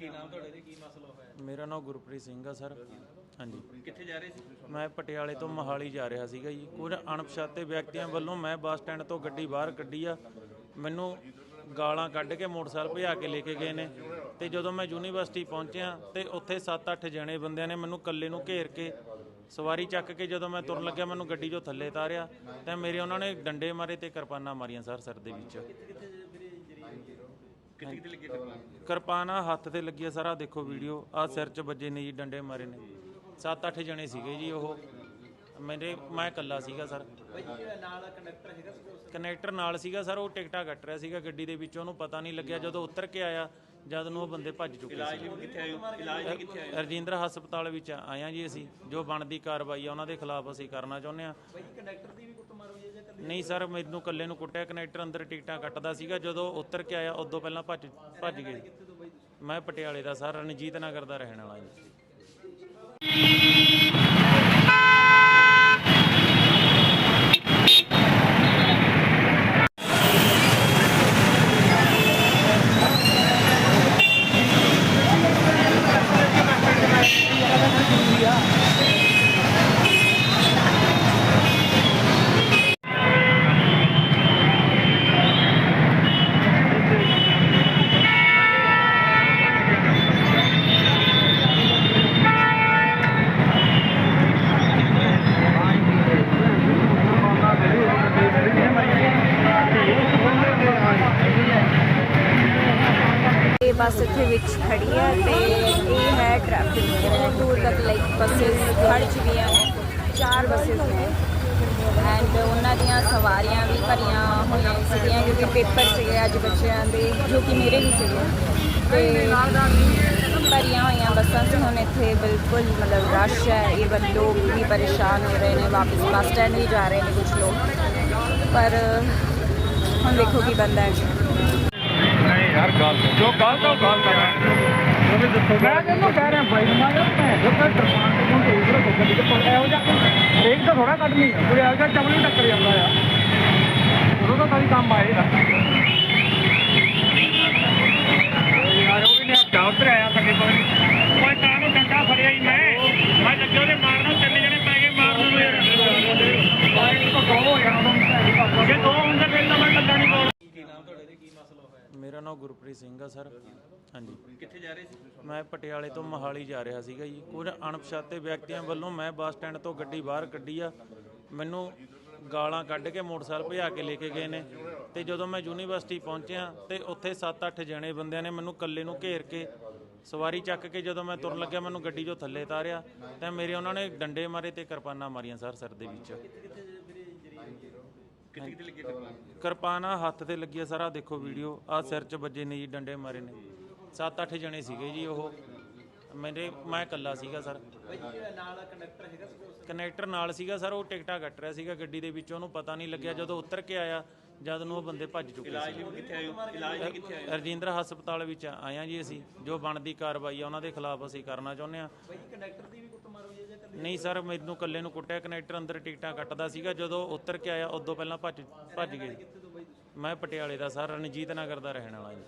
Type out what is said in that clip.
ਕੀ ਨਾਮ ਤੁਹਾਡੇ ਤੇ ਕੀ ਮਸਲਾ ਹੋਇਆ? ਮੇਰਾ ਨਾਮ ਗੁਰਪ੍ਰੀਤ ਸਿੰਘ ਆ ਸਰ। ਹਾਂਜੀ। ਕਿੱਥੇ ਜਾ ਰਹੇ ਸੀ? ਮੈਂ ਪਟਿਆਲੇ ਤੋਂ ਮੋਹਾਲੀ ਜਾ ਰਿਹਾ ਸੀਗਾ ਜੀ। ਕੁਝ ਅਣਪਛਾਤੇ ਵਿਅਕਤੀਆਂ ਵੱਲੋਂ ਮੈਂ ਬੱਸ ਸਟੈਂਡ ਤੋਂ ਗੱਡੀ ਬਾਹਰ ਕੱਢੀ ਆ। ਮੈਨੂੰ ਗਾਲਾਂ ਕੱਢ ਕੇ ਮੋਟਰਸਾਈਕਲ ਭਜਾ ਕੇ ਲੈ ਕੇ ਗਏ ਨੇ। ਤੇ ਜਦੋਂ ਮੈਂ ਯੂਨੀਵਰਸਿਟੀ ਪਹੁੰਚਿਆ ਤੇ ਉੱਥੇ 7-8 ਜਣੇ ਬੰਦਿਆਂ ਨੇ ਮੈਨੂੰ ਇਕੱਲੇ ਨੂੰ ਘੇਰ ਕੇ ਸਵਾਰੀ ਚੱਕ ਕੇ ਜਦੋਂ ਮੈਂ ਤੁਰਨ ਲੱਗਿਆ ਮੈਨੂੰ ਗੱਡੀ 'ਚੋਂ ਥੱਲੇ ਤਾਰਿਆ। ਤੇ ਮੇਰੇ ਉਹਨਾਂ ਨੇ ਡੰਡੇ ਮਾਰੇ ਤੇ ਕਿਰਪਾਨਾਂ ਮਾਰੀਆਂ ਸਰ ਸਿਰ ਦੇ ਵਿੱਚ। ਕਿੱਥੇ ਕਿੱਥੇ ਲੱਗੇ ਟੱਪਾ ਕਿਰਪਾਨ ਆਹ ਹੱਥ ਤੇ ਲੱਗੀ ਆ ਸਾਰਾ ਦੇਖੋ ਵੀਡੀਓ। ਆ ਸਿਰ 'ਚ ਵੱਜੇ ਨੇ ਜੀ ਡੰਡੇ ਮਾਰੇ ਨੇ। 7-8 ਜਣੇ ਸੀਗੇ ਜੀ ਉਹ। ਮੇਰੇ ਮੈਂ ਇਕੱਲਾ ਸੀਗਾ ਸਰ। ਭਾਈ ਨਾਲ ਕੰਡਕਟਰ ਹੈਗਾ ਸੀ ਨਾਲ ਸੀਗਾ ਸਰ ਉਹ ਟਿਕਟਾਂ ਕੱਟ ਰਿਹਾ ਸੀਗਾ ਗੱਡੀ ਦੇ ਵਿੱਚ। ਉਹਨੂੰ ਪਤਾ ਨਹੀਂ ਲੱਗਿਆ ਜਦੋਂ ਉਤਰ ਕੇ ਆਇਆ ਜਦ ਨੂੰ ਉਹ ਬੰਦੇ ਭੱਜ ਚੁੱਕੇ ਇਲਾਜ ਸੀ। ਲਈ ਕਿੱਥੇ ਆਏ ਇਲਾਜ ਲਈ ਕਿੱਥੇ ਆਏ ਹੋ? ਰਜਿੰਦਰ ਹਸਪਤਾਲ ਵਿੱਚ ਆਇਆ ਜੀ ਅਸੀਂ। ਜੋ ਬਣਦੀ ਕਾਰਵਾਈ ਆ ਉਹਨਾਂ ਦੇ ਖਿਲਾਫ ਅਸੀਂ ਕਰਨਾ ਚਾਹੁੰਦੇ ਆ ਭਾਈ ਕੰਡਕਟਰ ਦੀ ਵੀ ਕੁੱਟਮਾਰ ਹੋਈ ਹੈ ਜਾਂ ਕੱਲੇ ਨਹੀਂ ਸਰ ਮੈਨੂੰ ਇਕੱਲੇ ਨੂੰ ਕੁੱਟਿਆ। ਕਨੈਕਟਰ ਅੰਦਰ ਟਿਕਟਾਂ ਕੱਟਦਾ ਸੀਗਾ। ਜਦੋਂ ਉਤਰ ਕੇ ਆਇਆ ਉਦੋਂ ਪਹਿਲਾਂ ਭੱਜ ਭੱਜ ਗਏ। ਬਾਈ ਮੈਂ ਪਟਿਆਲੇ ਦਾ ਸਰ ਰਣਜੀਤ ਨਗਰ ਦਾ ਰਹਿਣ ਵਾਲਾ ਜੀ। ਇਹ ਬੱਸ ਇੱਥੇ ਵਿੱਚ ਖੜੀ ਹੈ ਤੇ ਇਹ ਹੈ। ਟ੍ਰੈਫਿਕ ਬਹੁਤ ਦੂਰ ਤੱਕ ਲਾਈਕ ਬੱਸਸ ਖੜ ਚੁੱਕੀਆਂ ਨੇ। ਚਾਰ ਬੱਸਸ ਨੇ। ਐਂਡ ਉਹਨਾਂ ਦੀਆਂ ਸਵਾਰੀਆਂ ਵੀ ਭਰੀਆਂ ਹੋਈਆਂ ਸੀਗੀਆਂ ਕਿਉਂਕਿ ਪੇਪਰ ਸੀਗੇ ਅੱਜ ਬੱਚਿਆਂ ਦੇ, ਜੋ ਕਿ ਮੇਰੇ ਵੀ ਸੀਗੇ। ਤੇ ਭਰੀਆਂ ਹੋਈਆਂ ਬੱਸਾਂ ਸੀ। ਹੁਣ ਇੱਥੇ ਬਿਲਕੁਲ ਮਤਲਬ ਰਸ਼ ਹੈ। ਇਹ ਲੋਕ ਵੀ ਪਰੇਸ਼ਾਨ ਹੋ ਰਹੇ ਨੇ, ਵਾਪਸ ਬੱਸ ਸਟੈਂਡ ਵੀ ਜਾ ਰਹੇ ਨੇ ਕੁਝ ਲੋਕ। ਪਰ ਹੁਣ ਦੇਖੋ ਕੀ ਬੰਦਾ ਹੈ। ਯਾਰ ਗੱਲ ਜੋ ਗਲਤ ਆ ਉਹ ਗਲਤ ਆ ਮੈਂ ਤੈਨੂੰ ਕਹਿ ਰਿਹਾ ਬਾਈ ਮੈਂ ਮੈਂ ਜੋ ਕਰ ਤਰਪਾਨ ਤੇ ਨੂੰ ਦੇਖ ਰਿਹਾ ਕੋਈ ਕਿ ਪਰ ਇਹੋ ਜਿਹਾ ਰੇਕ ਤਾਂ ਥੋੜਾ ਕੱਢਣੀ ਆ ਕੋਈ ਇਹੋ ਜਿਹਾ ਨੂੰ ਟੱਕਰ ਜਾਂਦਾ ਆ। ਉਦੋਂ ਤਾਂ ਕਦੀ ਕੰਮ ਆਏਗਾ ਯਾਰ ਉਹ ਵੀ ਨਹੀਂ ਹੱਥਾ ਉਤਰ ਆਇਆ ਸਾਡੇ ਕੋਲ ਕੋਈ ਤਾਂ ਨੂੰ ਡੰਡਾ ਫੜਿਆ ਹੀ ਮੈਂ ਮੈਂ ਲੱਗੇ ਉਹਦੇ ਮਾਰਨਾ ਤਿੰਨ ਜਣੇ ਪੈ ਗਏ ਮਾਰਨ ਨੂੰ ਯਾਰ ਬਾਈਕ ਤੋਂ ਦੋ ਹੋ ਜਾਣਾ ਉਹਨੂੰ ਜੇ ਦੋ ਹੁੰਦੇ ਫਿਰ ਤਾਂ ਮੈਂ ਕੱਲਾ ਨਹੀਂ ਬੋਲ ਕੀ ਨਾਮ ਤੁਹਾਡੇ ਤੇ ਕੀ ਮਸਲਾ ਹੋਇਆ ਮੇਰਾ ਨਾਮ ਗੁਰਪ੍ਰੀਤ ਸਿੰਘ ਆ ਸਰ। ਹਾਂਜੀ। ਕਿੱਥੇ ਜਾ ਰਹੇ ਸੀ? ਮੈਂ ਪਟਿਆਲੇ ਤੋਂ ਮੋਹਾਲੀ ਜਾ ਰਿਹਾ ਸੀਗਾ ਜੀ। ਕੁਝ ਅਣਪਛਾਤੇ ਵਿਅਕਤੀਆਂ ਵੱਲੋਂ ਮੈਂ ਬੱਸ ਸਟੈਂਡ ਤੋਂ ਗੱਡੀ ਬਾਹਰ ਕੱਢੀ ਆ। ਮੈਨੂੰ ਗਾਲਾਂ ਕੱਢ ਕੇ ਮੋਟਰਸਾਈਕਲ ਭਜਾ ਕੇ ਲੈ ਕੇ ਗਏ ਨੇ। ਤੇ ਜਦੋਂ ਮੈਂ ਯੂਨੀਵਰਸਿਟੀ ਪਹੁੰਚਿਆ ਤੇ ਉੱਥੇ 7-8 ਜਣੇ ਬੰਦਿਆਂ ਨੇ ਮੈਨੂੰ ਇਕੱਲੇ ਨੂੰ ਘੇਰ ਕੇ ਸਵਾਰੀ ਚੱਕ ਕੇ ਜਦੋਂ ਮੈਂ ਤੁਰਨ ਲੱਗਿਆ ਮੈਨੂੰ ਗੱਡੀ 'ਚੋਂ ਥੱਲੇ ਤਾਰਿਆ ਤੇ ਮੇਰੇ ਉਹਨਾਂ ਨੇ ਡੰਡੇ ਮਾਰੇ ਤੇ ਕਿਰਪਾਨਾਂ ਮਾਰੀਆਂ ਸਰ ਸਿਰ ਦੇ ਵਿੱਚ। ਕਿੱਥੇ ਕਿੱਥੇ ਲੱਗੇ ਟੱਪਾ ਕਿਰਪਾਨ? ਆਹ ਹੱਥ ਤੇ ਲੱਗੀ ਆ ਸਾਰਾ ਦੇਖੋ ਵੀਡੀਓ। ਆ ਸਿਰ 'ਚ ਵੱਜੇ ਨੇ ਜੀ ਡੰਡੇ ਮਾਰੇ ਨੇ। 7-8 ਜਣੇ ਸੀਗੇ ਜੀ ਉਹ। ਮੇਰੇ ਮੈਂ ਇਕੱਲਾ ਸੀਗਾ ਸਰ। ਇਹ ਨਾਲ ਕੰਡਕਟਰ ਹੈਗਾ ਸੀ ਉਸ ਕਨੈਕਟਰ ਨਾਲ ਸੀਗਾ ਸਰ ਉਹ ਟਿਕਟਾਂ ਕੱਟ ਰਿਹਾ ਸੀਗਾ ਗੱਡੀ ਦੇ ਵਿੱਚ ਉਹਨੂੰ ਪਤਾ ਨਹੀਂ ਲੱਗਿਆ। ਜਦੋਂ ਉਤਰ ਕੇ ਆਇਆ ਜਦ ਨੂੰ ਉਹ ਬੰਦੇ ਭੱਜ ਚੁੱਕੇ ਇਲਾਜ ਲਈ ਕਿੱਥੇ ਆਏ ਹੋ ਇਲਾਜ ਲਈ ਕਿੱਥੇ ਆਏ ਹੋ? ਰਜਿੰਦਰ ਹਸਪਤਾਲ ਵਿੱਚ ਆਇਆ ਜੀ ਅਸੀਂ। ਜੋ ਬਣਦੀ ਕਾਰਵਾਈ ਆ ਉਹਨਾਂ ਦੇ ਖਿਲਾਫ ਅਸੀਂ ਕਰਨਾ ਚਾਹੁੰਦੇ ਆ ਭਾਈ ਕੰਡਕਟਰ ਦੀ ਵੀ ਕੁੱਟਮਾਰ ਹੋਈ ਹੈ ਜਾਂ ਕੱਲੇ ਨਹੀਂ ਸਰ ਮੈਨੂੰ ਇਕੱਲੇ ਨੂੰ ਕੁੱਟਿਆ। ਕਨੈਕਟਰ ਅੰਦਰ ਟਿਕਟਾਂ ਕੱਟਦਾ ਸੀਗਾ। ਜਦੋਂ ਉਤਰ ਕੇ ਆਇਆ ਉਦੋਂ ਪਹਿਲਾਂ ਭੱਜ ਭੱਜ ਗਏ। ਬਾਈ ਮੈਂ ਪਟਿਆਲੇ ਦਾ ਸਰ ਰਣਜੀਤ ਨਗਰ ਦਾ ਰਹਿਣ ਵਾਲਾ ਜੀ।